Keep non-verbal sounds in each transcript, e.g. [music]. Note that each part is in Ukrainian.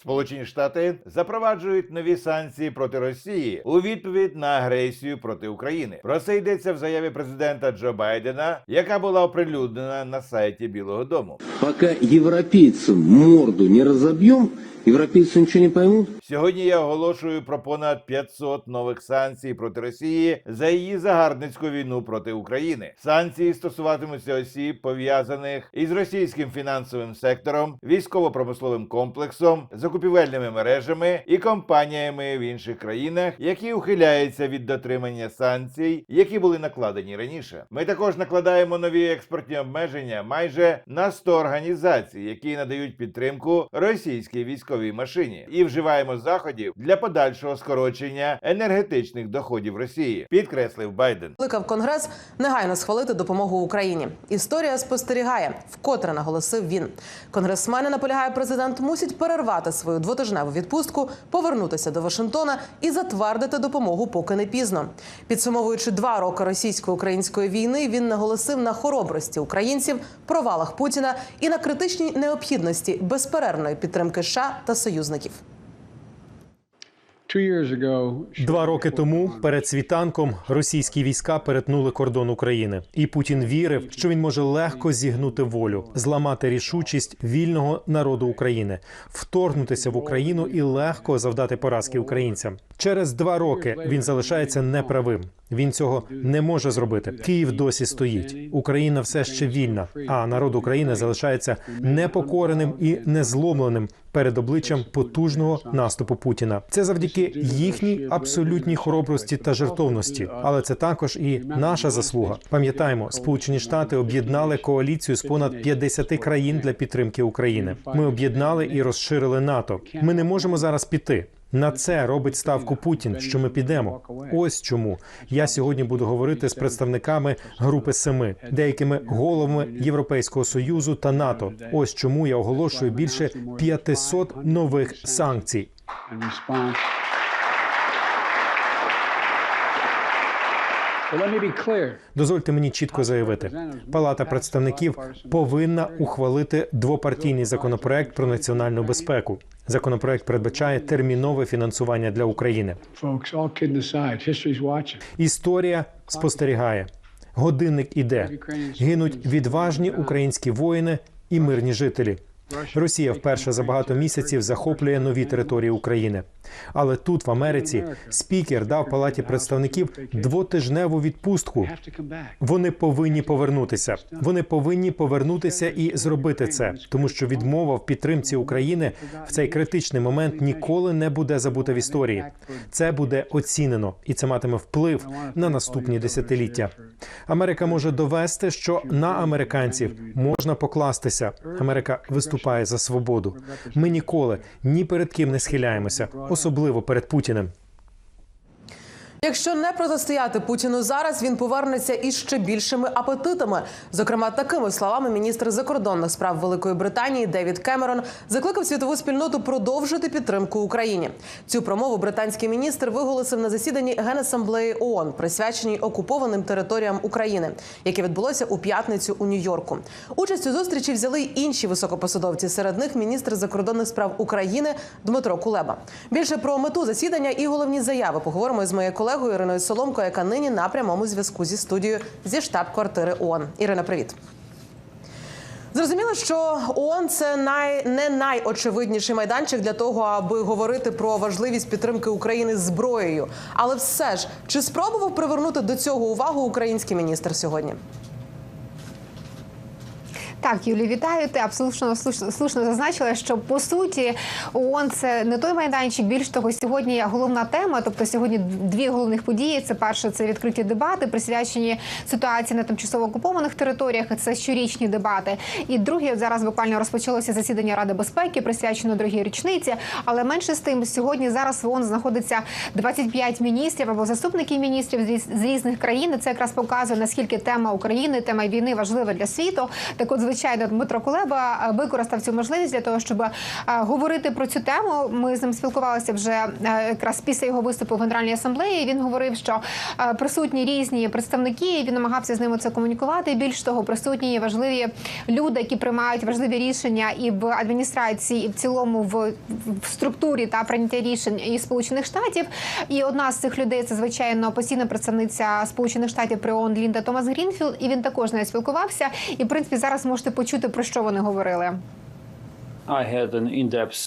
Сполучені Штати запроваджують нові санкції проти Росії у відповідь на агресію проти України. Про це йдеться в заяві президента Джо Байдена, яка була оприлюднена на сайті Білого Дому. Пока европейцам морду не разобьем, европейцы ничего не поймут. Сьогодні я оголошую про понад 500 нових санкцій проти Росії за її загарбницьку війну проти України. Санкції стосуватимуться осіб, пов'язаних із російським фінансовим сектором, військово-промисловим комплексом, закупівельними мережами і компаніями в інших країнах, які ухиляються від дотримання санкцій, які були накладені раніше. Ми також накладаємо нові експортні обмеження майже на 100 організацій, які надають підтримку російській військовій машині, і вживаємо заходів для подальшого скорочення енергетичних доходів Росії, підкреслив Байден. Кликав Конгрес негайно схвалити допомогу Україні. Історія спостерігає, вкотре наголосив він. Конгресмени наполягає, президент мусить перервати свою двотижневу відпустку, повернутися до Вашингтона і затвердити допомогу, поки не пізно. Підсумовуючи два роки російсько-української війни, він наголосив на хоробрості українців, провалах Путіна і на критичній необхідності безперервної підтримки США та союзників. Два роки тому перед світанком російські війська перетнули кордон України, і Путін вірив, що він може легко зігнути волю, зламати рішучість вільного народу України, вторгнутися в Україну і легко завдати поразки українцям. Через два роки він залишається неправим. Він цього не може зробити. Київ досі стоїть. Україна все ще вільна, а народ України залишається непокореним і незломленим перед обличчям потужного наступу Путіна. Це завдяки їхній абсолютній хоробрості та жертовності, але це також і наша заслуга. Пам'ятаємо, Сполучені Штати об'єднали коаліцію з понад 50 країн для підтримки України. Ми об'єднали і розширили НАТО. Ми не можемо зараз піти. На це робить ставку Путін, що ми підемо. Ось чому я сьогодні буду говорити з представниками групи семи, деякими головами Європейського союзу та НАТО. Ось чому я оголошую більше 500 нових санкцій. Дозвольте мені чітко заявити, Палата представників повинна ухвалити двопартійний законопроект про національну безпеку. Законопроект передбачає термінове фінансування для України. Історія спостерігає. Годинник іде. Гинуть відважні українські воїни і мирні жителі. Росія вперше за багато місяців захоплює нові території України. Але тут, в Америці, спікер дав палаті представників двотижневу відпустку. Вони повинні повернутися. Вони повинні повернутися і зробити це, тому що відмова в підтримці України в цей критичний момент ніколи не буде забута в історії. Це буде оцінено, і це матиме вплив на наступні десятиліття. Америка може довести, що на американців можна покластися. Америка виступає за свободу. Ми ніколи ні перед ким не схиляємося, особливо перед Путіним. Якщо не протистояти Путіну зараз, він повернеться із ще більшими апетитами. Зокрема, такими словами міністр закордонних справ Великої Британії Девід Кемерон закликав світову спільноту продовжити підтримку Україні. Цю промову британський міністр виголосив на засіданні Генасамблеї ООН, присвяченій окупованим територіям України, яке відбулося у п'ятницю у Нью-Йорку. Участь у зустрічі взяли й інші високопосадовці. Серед них міністр закордонних справ України Дмитро Кулеба. Більше про мету засідання і головні заяви поговоримо з моєю колегою Іриною Соломко, яка нині на прямому зв'язку зі студією зі штаб-квартири ООН. Ірина, привіт. Зрозуміло, що ООН – це най не найочевидніший майданчик для того, аби говорити про важливість підтримки України зброєю. Але все ж чи спробував привернути до цього увагу український міністр сьогодні? Так, Юлі, вітаю. Ти абсолютно слушно, слушно зазначила, що по суті ООН – це не той майданчик. Більш того, сьогодні головна тема. Тобто, сьогодні дві головних події. Це перше, це відкриті дебати, присвячені ситуації на тимчасово окупованих територіях. Це щорічні дебати. І друге, зараз буквально розпочалося засідання Ради безпеки, присвячено другій річниці. Але менше з тим, сьогодні зараз в ООН знаходиться 25 міністрів або заступників міністрів з різних країн. Це якраз показує наскільки тема України, тема війни важлива для світу. Так, от звичайно. Звичайно Дмитро Кулеба е, використав цю можливість для того, щоб е, говорити про цю тему. Ми з ним спілкувалися вже е, якраз після його виступу в Генеральній асамблеї. Він говорив, що присутні різні представники. Він намагався з ними це комунікувати. Більш того, присутні є важливі люди, які приймають важливі рішення і в адміністрації, і в цілому в, в структурі та прийняття рішень і Сполучених Штатів. І одна з цих людей це звичайно постійна представниця Сполучених Штатів при ООН Лінда Томас Грінфілд. І він також з нею спілкувався. І в принципі зараз можете почути про що вони говорили.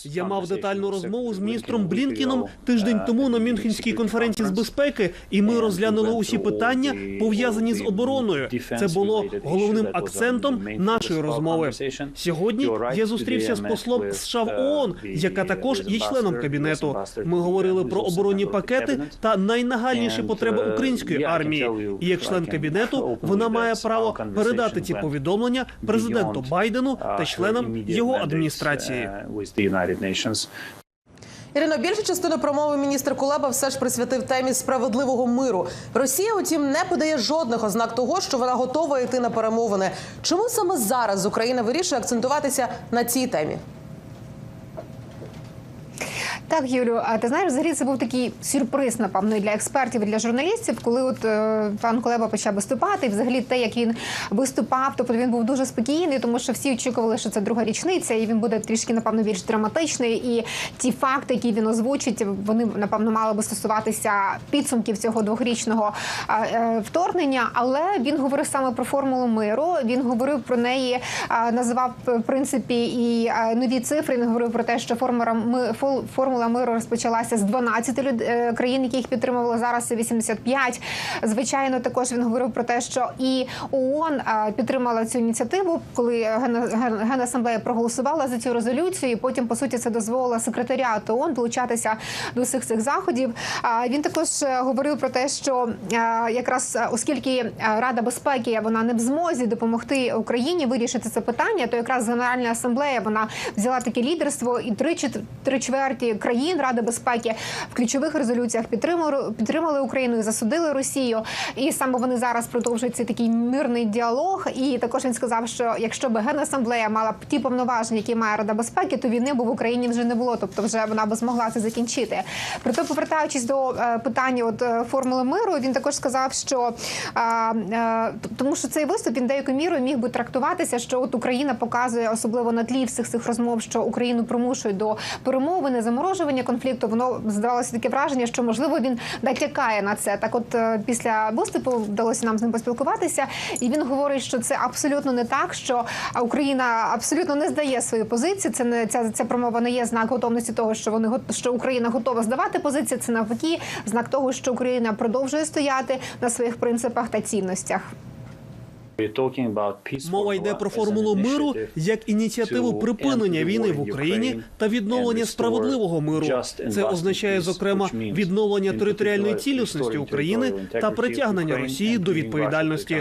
Я мав детальну розмову з міністром Блінкіном тиждень тому на Мюнхенській конференції з безпеки, і ми розглянули усі питання пов'язані з обороною. Це було головним акцентом нашої розмови. Сьогодні я зустрівся з послом США в ООН, яка також є членом кабінету. Ми говорили про оборонні пакети та найнагальніші потреби української армії. І як член кабінету [laughs] вона має право передати ці повідомлення президенту Байдену та членам його адміністрації. Ірино, більшу частину промови міністр Кулеба все ж присвятив темі справедливого миру. Росія, утім, не подає жодних ознак того, що вона готова йти на перемовини. Чому саме зараз Україна вирішує акцентуватися на цій темі? Так, Юлю, а ти знаєш, взагалі це був такий сюрприз, напевно, і для експертів, і для журналістів, коли от е, пан Кулеба почав виступати, і взагалі те, як він виступав, тобто він був дуже спокійний, тому що всі очікували, що це друга річниця, і він буде трішки, напевно, більш драматичний. І ті факти, які він озвучить, вони напевно мали би стосуватися підсумків цього двохрічного е, вторгнення. Але він говорив саме про формулу миру. Він говорив про неї, називав в принципі і нові цифри. Він говорив про те, що формула ми фол- миру розпочалася з 12 люд- е, країн, які їх підтримували зараз. Це 85. Звичайно, також він говорив про те, що і ООН е, підтримала цю ініціативу, коли Ген- Ген- Генасамблея проголосувала за цю резолюцію. І потім, по суті, це дозволило секретаріату ООН долучатися до всіх цих заходів. Він також е, говорив про те, що якраз оскільки Рада безпеки вона не в змозі допомогти Україні вирішити це питання, то якраз Генеральна асамблея вона взяла таке лідерство, і три три чверті країн Ради безпеки в ключових резолюціях підтримали підтримали Україну і засудили Росію. І саме вони зараз продовжують цей такий мирний діалог. І також він сказав, що якщо б Генасамблея мала б ті повноваження, які має Рада безпеки, то війни б в Україні вже не було. Тобто, вже вона б змогла це закінчити. Проте, повертаючись до е, питання от е, формули миру, він також сказав, що е, е, тому, що цей виступ він деякою мірою міг би трактуватися, що от Україна показує особливо на тлі всіх цих розмов, що Україну примушують до перемови, не перемовини, заморожування конфлікту. Воно здавалося таке враження, що можливо він натякає на це. Так, от е, після виступу вдалося нам з ним поспілкуватися, і він говорить, що це абсолютно не так, що Україна абсолютно не здає свою позицію. Це не ця, ця промова не є знак готовності того, що вони що Україна готова здавати позицію. Це навпаки знак того, що Україна продовжує стояти на своїх принципах та цінностях. Мова йде про формулу миру як ініціативу припинення війни в Україні та відновлення справедливого миру. Це означає зокрема відновлення територіальної цілісності України та притягнення Росії до відповідальності.